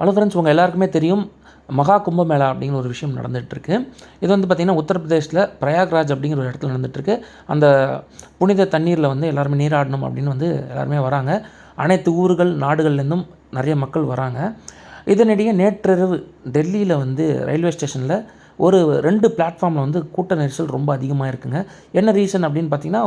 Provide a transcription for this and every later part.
Hello friends உங்கள் எல்லாருக்குமே தெரியும் மகா கும்பமேளா அப்படிங்கிற ஒரு விஷயம் நடந்துகிட்ருக்கு இது வந்து பார்த்திங்கன்னா உத்தரப்பிரதேசில் பிரயாக்ராஜ் அப்படிங்கிற ஒரு இடத்துல நடந்துகிட்ருக்கு அந்த புனித தண்ணீரில் வந்து எல்லாருமே நீராடணும் அப்படின்னு வந்து எல்லாருமே வராங்க. அனைத்து ஊர்கள் நாடுகள்லேருந்தும் நிறைய மக்கள் வராங்க. இதனிடையே நேற்றிரவு டெல்லியில் வந்து ரயில்வே ஸ்டேஷனில் ஒரு ரெண்டு பிளாட்ஃபார்மில் வந்து கூட்ட நெரிசல் ரொம்ப அதிகமாக இருக்குங்க. என்ன ரீசன் அப்படின்னு பார்த்தீங்கன்னா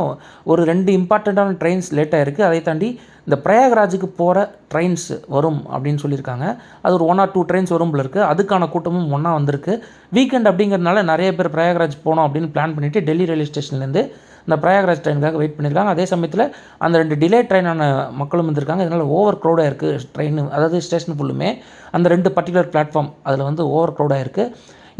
ஒரு ரெண்டு இம்பார்ட்டண்ட்டான ட்ரெயின்ஸ் லேட்டாக இருக்குது அதை தாண்டி இந்த பிரயாகராஜுக்கு போகிற ட்ரெயின்ஸ் வரும் அப்படின்னு சொல்லியிருக்காங்க. அது ஒரு ஒன் ஆர் டூ ட்ரெயின்ஸ் வரும்ல இருக்குது அதுக்கான கூட்டமும் ஒன்றா வந்திருக்கு. வீக்கெண்ட் அப்படிங்கிறதுனால நிறைய பேர் பிரயாகராஜ் போனோம் அப்படின்னு பிளான் பண்ணிவிட்டு டெல்லி ரயில்வே ஸ்டேஷன்லேருந்து இந்த பிரயாகராஜ் ட்ரெயினுக்காக வெயிட் பண்ணியிருக்காங்க அதே சமயத்தில் அந்த ரெண்டு டிலே ட்ரெயினான மக்களும் வந்திருக்காங்க. இதனால் ஓவர் க்ரௌடாக இருக்குது ட்ரெயின் அதாவது ஸ்டேஷன் ஃபுல்லுமே அந்த ரெண்டு பர்டிகுலர் பிளாட்ஃபார்ம் அதில் வந்து ஓவர் க்ரௌடாக இருக்குது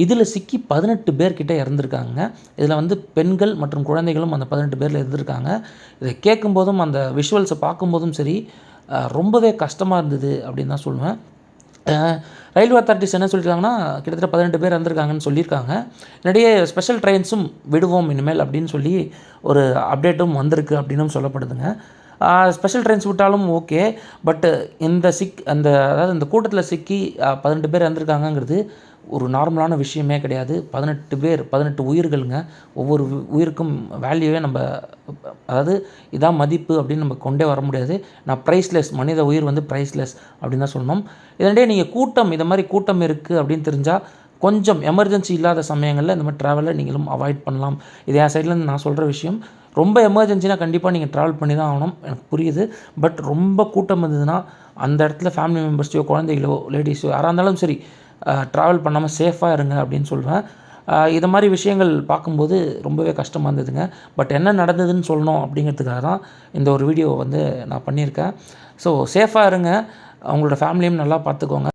இதில் சிக்கி பதினெட்டு பேர்கிட்ட இறந்துருக்காங்க. இதில் வந்து பெண்கள் மற்றும் குழந்தைகளும் அந்த பதினெட்டு பேரில் இருந்திருக்காங்க. இதை கேட்கும்போதும் அந்த விஷுவல்ஸை பார்க்கும்போதும் சரி ரொம்பவே கஷ்டமாக இருந்தது அப்படின்னு தான் சொல்லுவேன். ரயில்வே அத்தாரிட்டிஸ் என்ன சொல்லியிருக்காங்கன்னா கிட்டத்தட்ட பதினெட்டு பேர் இறந்துருக்காங்கன்னு சொல்லியிருக்காங்க. என்னுடைய ஸ்பெஷல் ட்ரெயின்ஸும் விடுவோம் இனிமேல் அப்படின்னு சொல்லி ஒரு அப்டேட்டும் வந்திருக்கு அப்படின்னும் சொல்லப்படுதுங்க. ஸ்பெஷல் ட்ரெயின்ஸ் விட்டாலும் ஓகே பட்டு இந்த சிக் அந்த அதாவது இந்த கூட்டத்தில் சிக்கி பதினெட்டு பேர் இறந்துருக்காங்கங்கிறது ஒரு நார்மலான விஷயமே கிடையாது. பதினெட்டு பேர் பதினெட்டு உயிர்களுங்க. ஒவ்வொரு உயிருக்கும் வேல்யூவே நம்ம அதாவது இதான் மதிப்பு அப்படின்னு நம்ம கொண்டே வர முடியாது. நான் ப்ரைஸ்லெஸ் மனித உயிர் வந்து ப்ரைஸ்லெஸ் அப்படின்னு தான் சொல்லணும். இதனிடையே நீங்கள் கூட்டம் இந்த மாதிரி கூட்டம் இருக்குது அப்படின்னு தெரிஞ்சால் கொஞ்சம் எமர்ஜென்சி இல்லாத சமயங்களில் இந்த மாதிரி ட்ராவலை நீங்களும் அவாய்ட் பண்ணலாம். இது என் சைட்லேருந்து நான் சொல்கிற விஷயம். ரொம்ப எமர்ஜென்சினா கண்டிப்பாக நீங்கள் ட்ராவல் பண்ணி தான் ஆகணும். எனக்கு புரியுது. பட் ரொம்ப கூட்டம் இருந்ததுன்னா அந்த இடத்துல ஃபேமிலி மெம்பர்ஸையோ குழந்தைகளோ லேடிஸோ யாராக இருந்தாலும் சரி ட்ராவல் பண்ணாமல் சேஃபாக இருங்க அப்படின்னு சொல்வேன் இது மாதிரி விஷயங்கள் பார்க்கும்போது ரொம்பவே கஷ்டமாக இருந்ததுங்க. பட் என்ன நடந்ததுன்னு சொல்லணும் அப்படிங்கிறதுக்காக தான் இந்த ஒரு வீடியோ வந்து நான் பண்ணியிருக்கேன். ஸோ சேஃபாக இருங்க. அவங்களோட ஃபேமிலியும் நல்லா பார்த்துக்கோங்க.